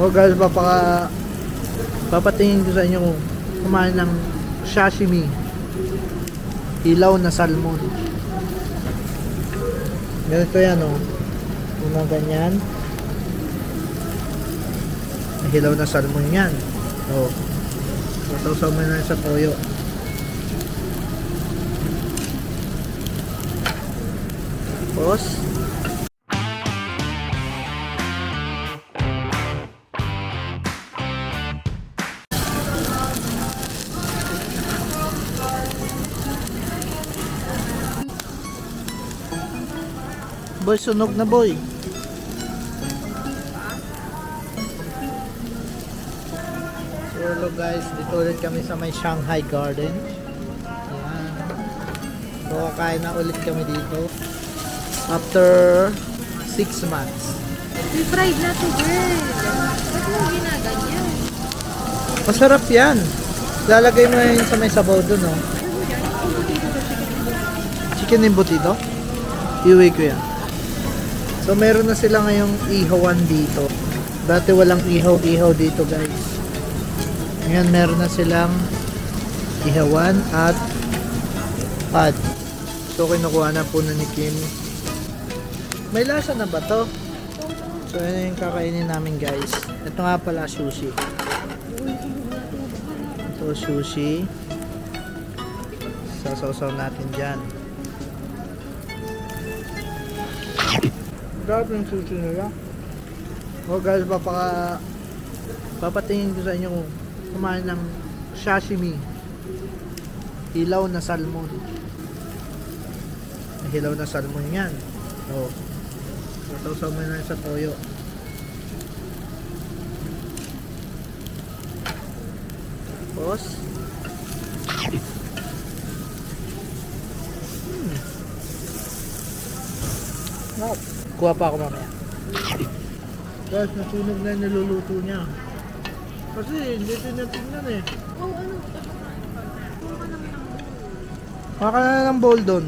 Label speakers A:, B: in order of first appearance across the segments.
A: Oh guys, papaka papatingin ko sa inyo kung kumain ng sashimi. Ilaw na salmon. Ganito yan oh. Una ganyan. Hilaw na salmon yan. Oh. Tataw mo na sa toyo. Tapos, boy, sunog na boy. So hello guys, dito ulit kami sa may Shanghai Garden. Ayan. So kakain na ulit kami dito. After 6 months.
B: May fried na to, girl. Ba't mo ginaganyan?
A: Masarap yan. Lalagay mo yun sa may sabaw dun, oh. Chicken embutido? Iuwi ko yan. So, meron na sila ngayong ihawan dito. Dati walang ihaw-ihaw dito, guys. Ngayon, meron na silang ihawan at pad. So, kinukuha na po na ni Kim. May lasa na ba to? So, yun yung kakainin namin, guys. Ito nga pala, sushi. Ito, sushi. Sasawsaw natin dyan. Grabe yung sushi nila. Oh guys, papaka papatingin ko sa inyo kung kumain ng sashimi. Hilaw na salmon. Hilaw na salmon yan. Oh. Sasawsaw mo na sa toyo. Tapos, hmm. Wow. Kuha pa ako mamaya. Guys, nasunog na yung niluluto niya. Kasi hindi tinatingnan eh.
B: Oh, ano?
A: Kuha ka na ng bowl doon.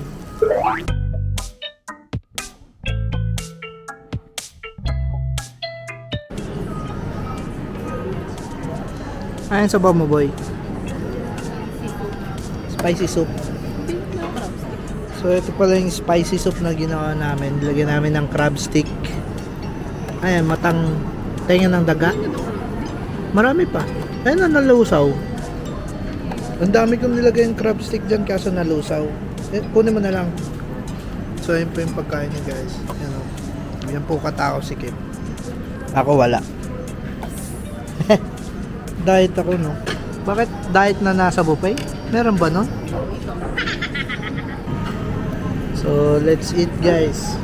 A: Ayan sa mo boy. Spicy soup. So ito pala yung spicy soup na ginawa namin. Lagyan namin ng crab stick. Ayan, matang tenga ng daga. Marami pa. Ayan na nalusaw. Ang dami kong nilagay yung crab stick dyan kaso nalusaw. Eh, kunin mo na lang. So yun po yung pagkain niya guys. Yan, o. yan po katao si Kim. Ako wala. diet ako no. Bakit diet na nasa buffet? Meron ba no? So let's eat guys.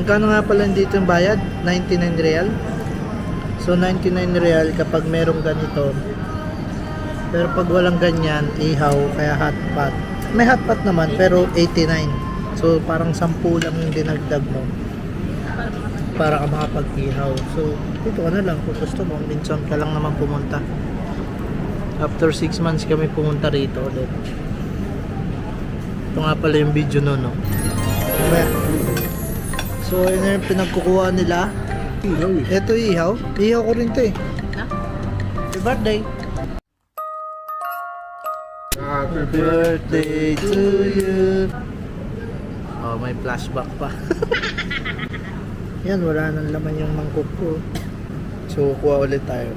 A: Magkano nga pala dito yung bayad? 99 real. So 99 real kapag merong ganito. Pero pag walang ganyan, ihaw, kaya hot pot. May hot naman pero 89. So parang 10 lang yung dinagdag mo para ka makapag-ihaw. So dito ka na lang kung gusto mo. Minsan ka lang naman pumunta. After 6 months kami pumunta rito ulit. Ito nga pala yung video no, no? So, yun na yung pinagkukuha nila. Ito ihaw. Ihaw ko rin to eh. Happy birthday. Happy birthday to you. Oh, may flashback pa. Yan, wala nang laman yung mangkok ko. So, kuha ulit tayo.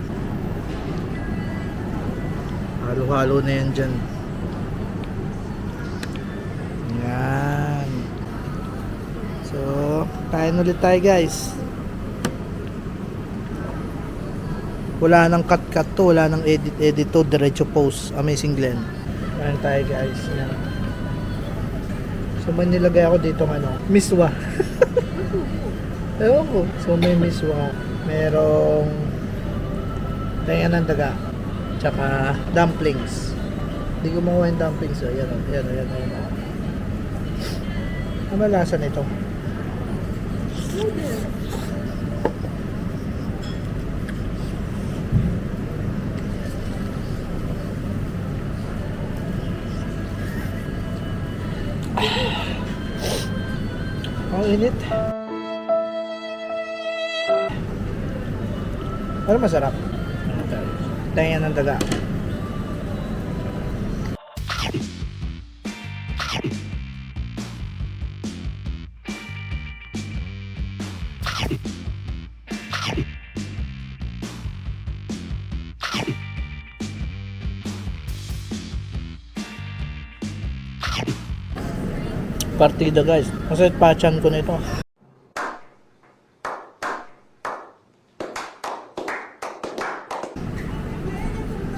A: Halo-halo na yan dyan. Yan. So, kain ulit tayo guys. Wala nang cut-cut to, wala nang edit-edit to, diretso post. Amazing Glenn. Kain tayo guys. Yan. So, may nilagay ako dito ano, miswa. Ewan ko. So, may miswa. Merong tenga ng daga. Tsaka dumplings. Hindi ko makuha yung dumplings. Oh. Yan o, yan yan. Yan o. Ano ba lasa nito? Ang init. Pero masarap. Tenga ng daga. Partida guys. Kasi pachan ko nito.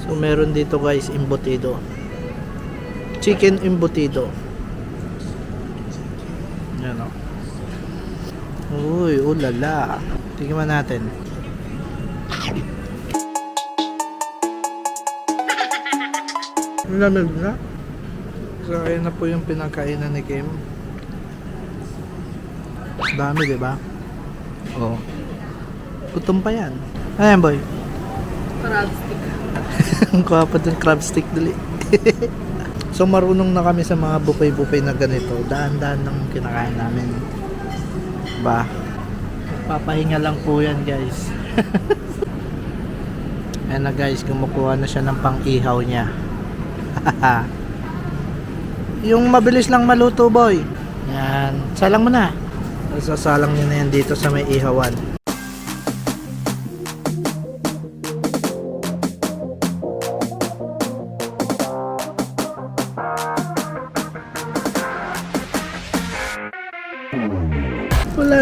A: So meron dito guys embutido. Chicken embutido. Yan o. Uy, ulala. Tingnan natin. Lamig na. So, ayun na po yung pinakainan ni Kim. Dami, di ba? Oo. Gutom pa yan. Ayan, boy.
B: Crab stick.
A: Ang kwapa ng crab stick dali. so, marunong na kami sa mga buffet-buffet na ganito. Daan-daan ng kinakain namin. Ba? Papahinga lang po yan, guys. Ayan na, guys. Kumukuha na siya ng pang-ihaw niya. yung mabilis lang maluto, boy. Yan. Salang mo na. Sasalang niya na yan dito sa may ihawan.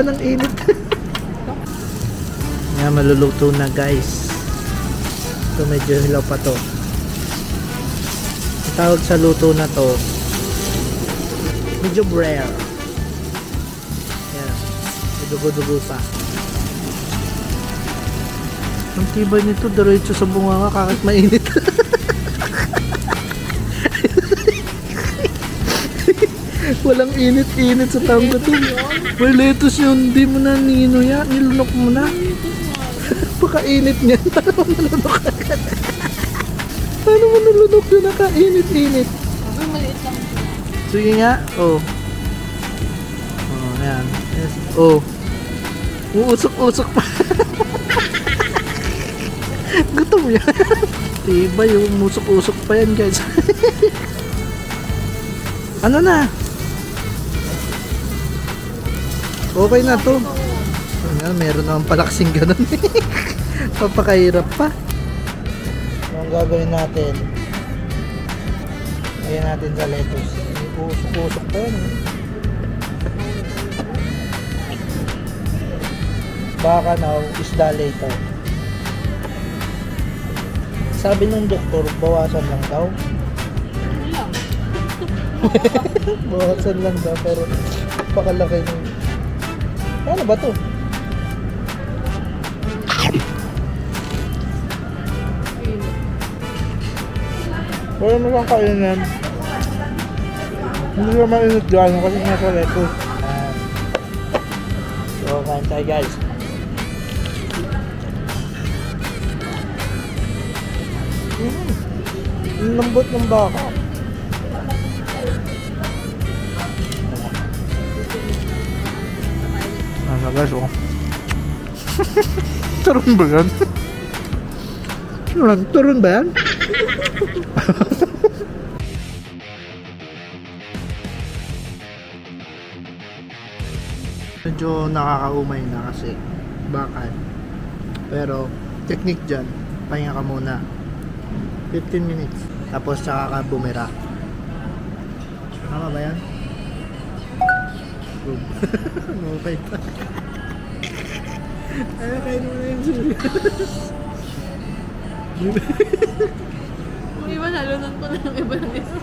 A: Wala nang init. Nga maluluto na guys. Ito medyo hilaw pa to. Ang tawag sa luto na to, medyo rare. Yan. May dugo-dugo pa. Ang tibay nito, diretso sa bunga ka kahit mainit. Walang init-init sa tanggo to. May lettuce yun, di mo na nino yan, nilunok mo na. Pakainit niya. Paano mo nalunok agad? Paano mo nalunok yun nakainit-init?
B: Ang maliit lang.
A: Sige nga. Oh. Oh, yan. Yes. Oh. Uusok-usok pa. Gutom yan. Diba yung musok-usok pa yan guys. ano na? Okay na to. Ayan, meron naman palaksing ganun. Papakahirap pa. So, ang gagawin natin, Lagyan natin sa lettuce. Usok-usok pa yan. eh. Baka now, isda later. Sabi ng doktor, bawasan lang daw.
B: Ano
A: bawasan lang daw, pero pakalaki ng... Ano ba to? Wala mo siyang kainan. Hindi siya mainit gano'n kasi nasa lettuce. Ayan. So, kain tayo guys. Mm. Ang lambot ng baka. Nasa guys, oh. Turon ba yan? Turon, turon ba yan? Medyo nakakaumay na kasi bakal. Pero, technique dyan, pahinga ka muna. 15 minutes. Tapos tsaka ka bumira. Tama ba yan? Boom. okay pa. Ay, kain mo na yung sili.
B: Yung iba nalunod ko ng iba ng isa.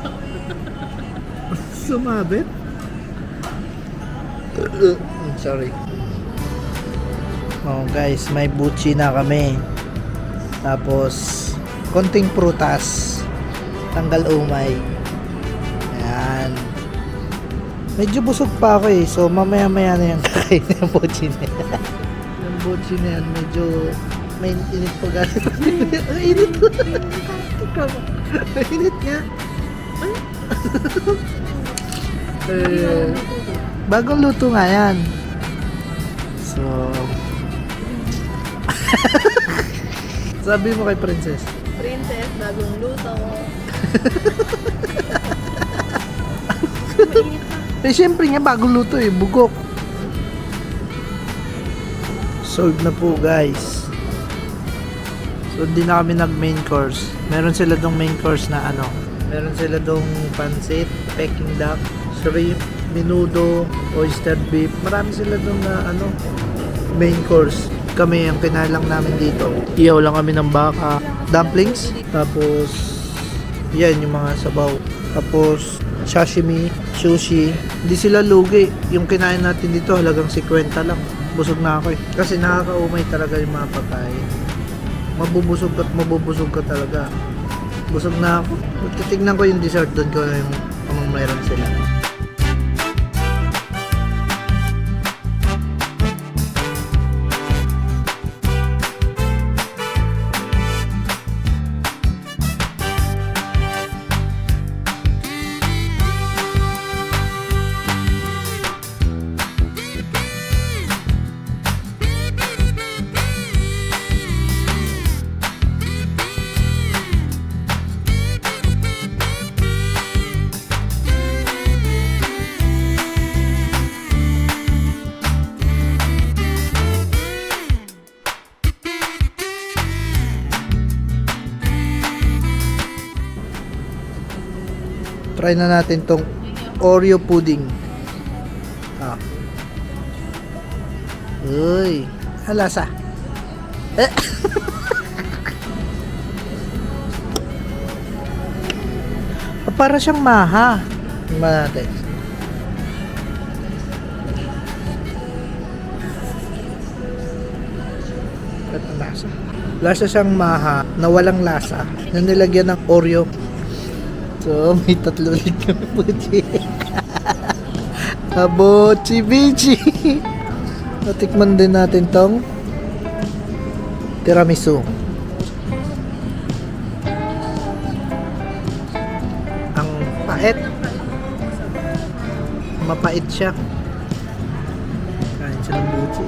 A: Sumabit? Mm, Sorry. Oh guys, may buchi na kami. Tapos, konting prutas. Tanggal umay. Ayan. Medyo busog pa ako eh. So, mamaya-maya na yung kakain ng buchi na yan. Buchi na yan, medyo may init pa galit. Ang init. Ang init nga. eh, Bagong luto nga yan. So, sabi mo kay Princess.
B: Princess, bagong luto.
A: Eh, syempre nga, bagong luto eh, bugok. Solved na po, guys. So, hindi na kami nag main course. Meron sila dong main course na ano. Meron sila dong pansit, peking duck, shrimp, menudo, oyster beef. Marami sila dong na ano, main course. Kami, ang kinalang namin dito. Iyaw lang kami ng baka. Dumplings. Tapos, yan yung mga sabaw. Tapos, sashimi, sushi. Hindi sila lugi. Yung kinain natin dito halagang 50 lang. Busog na ako eh. Kasi nakakaumay talaga yung mga pagkain. Mabubusog at mabubusog ka talaga. Busog na ako. Titignan ko yung dessert doon ko yung anong meron sila. Try na natin tong Oreo pudding. Ah. Uy, halasa. Eh. Ah, Para siyang maha. Tingnan natin. Lasa siyang maha na walang lasa na nilagyan ng Oreo. So, may tatlo ulit kami buchi. Abochi bichi. Natikman din natin tong tiramisu. Ang pait. Mapait siya. Kain siya ng buchi.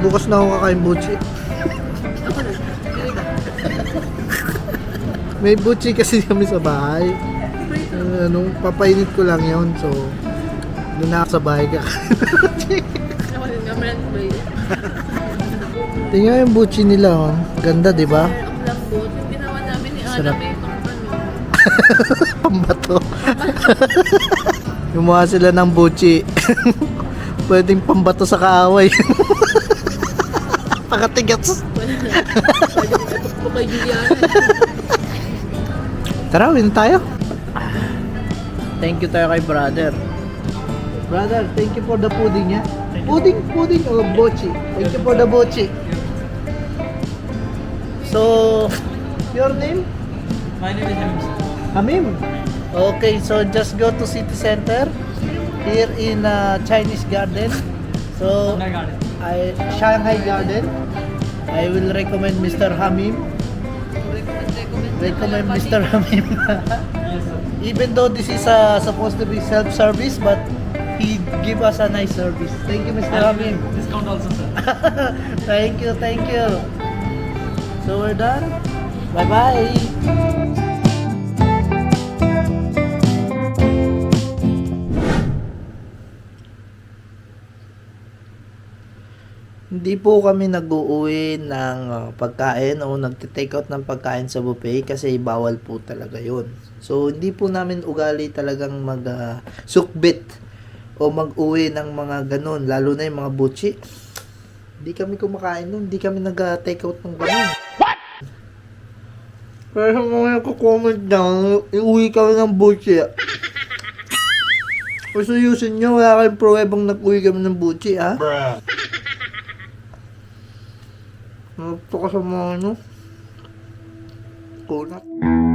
A: Bukas na ako kakain buchi. May buchi kasi kami sa bahay. Uh, ano, papainit ko lang yon So, doon na sa bahay ka. Tingnan yung buchi nila, oh. Ganda, di ba? Sarap.
B: ano.
A: Pambato. Gumawa sila ng buchi. Pwedeng pambato sa kaaway. Pakatigas.
B: Pwede ito kay Juliana.
A: Tara, win tayo. Thank you tayo kay brother. Brother, thank you for the pudding, ya. Pudding, pudding, or bochi. Thank you for the bochi. So, your name?
C: My name is Hamza.
A: Hamim. Okay, so just go to city center here in uh, Chinese garden. So,
C: I got it.
A: I Shanghai Garden. I will recommend Mr. Hamim. Recommend Mr. Hamim. Even though this is uh, supposed to be self-service, but he give us a nice service. Thank you, Mr. Hamim.
C: Discount also, sir.
A: thank you, thank you. So we're done. Bye Hindi po kami nag-uuwi ng uh, pagkain o nagte-take out ng pagkain sa buffet kasi bawal po talaga yun. So, hindi po namin ugali talagang mag uh, o mag-uwi ng mga ganun, lalo na yung mga butchi. Hindi kami kumakain nun, hindi kami nag-take out ng ganun. What? Pero mga nagko-comment down, iuwi kami ng butchi. Kung seryosin nyo, wala kayong pruwebang nag-uwi kami ng butchi, ha? Ano sa mga ano? Kunat.